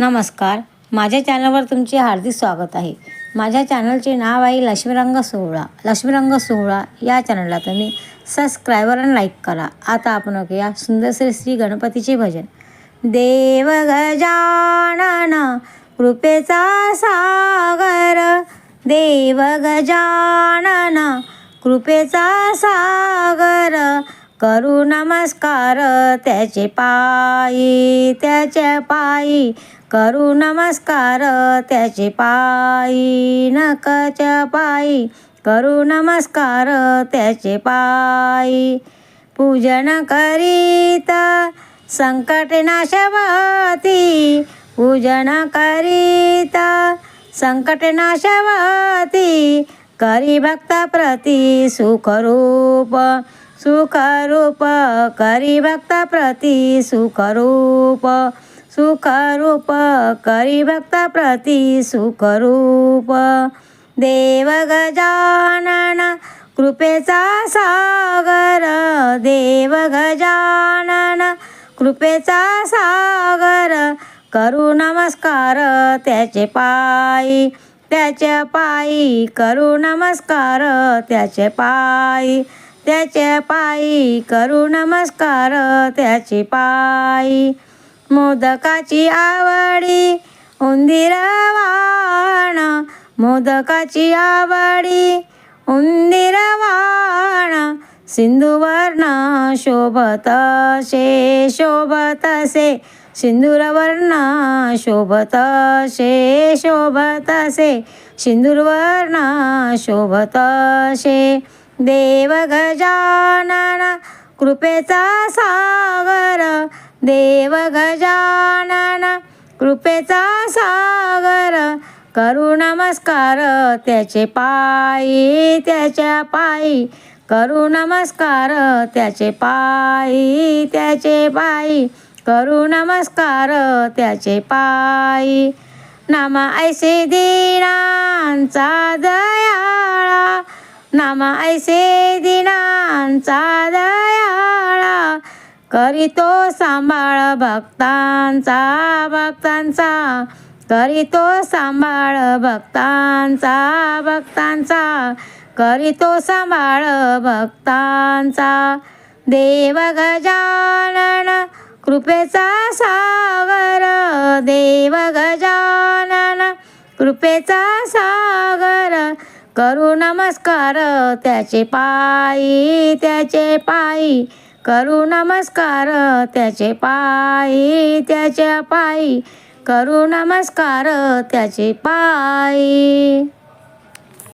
नमस्कार. माझ्या चॅनलवर तुमचे हार्दिक स्वागत आहे. माझ्या चॅनलचे नाव आहे लक्ष्मीरंग सोहळा. लक्ष्मीरंग सोहळा या चॅनलला तुम्ही सबस्क्रायबर आणि लाईक करा. आता आपण ऐकूया सुंदरसे श्री गणपतीचे भजन. देव गजानन कृपेचा सागर. देव गजानन कृपेचा सागर. करू नमस्कार त्याचे पायी त्याच्या पायी. करू नमस्कार त्याचे पायी नकाच्या पायी. करू नमस्कार त्याचे पायी. पूजन करीता संकट नाशवती. पूजन करीता संकट नाशवती. करी भक्त प्रती सुखरूप. सुखरूप करी भक्त प्रती सुखरूप। सुखरूप करी भक्त प्रती सुखरूप। देव गजानन कृपेचा सागर। देव गजानन कृपेचा सागर। करू नमस्कार त्याचे पायी त्याच्या पायी करू नमस्कार त्याचे पायी। त्याच्या पायी करू नमस्कार त्याची पायी मोदकाची आवडी उंदीर वाण मोदकाची आवडी उंदीर वाण सिंधुवर्ण शोभत शे शोभत से सिंदूरवर्ण शोभत शे शोभत से सिंदूरवर्ण शोभत शे देव गजानन कृपेचा सागर. देव गजानन कृपेचा सागर. करू नमस्कार त्याचे पायी त्याच्या पायी. करू नमस्कार त्याचे पायी त्याचे पायी. करू नमस्कार त्याचे पायी. नाम ऐसे दीनांचा नाम ऐसे दिनांचा दयाळा करीतो सांभाळ भक्तांचा भक्तांचा. करीतो सांभाळ भक्तांचा भक्तांचा. करीतो सांभाळ भक्तांचा. देव गजानन कृपेचा सागर देव गजानन कृपेचा सागर. करू नमस्कार त्याचे पायी त्याचे पायी. करू नमस्कार त्याचे पायी त्याच्या पायी. करू नमस्कार त्याचे पायी.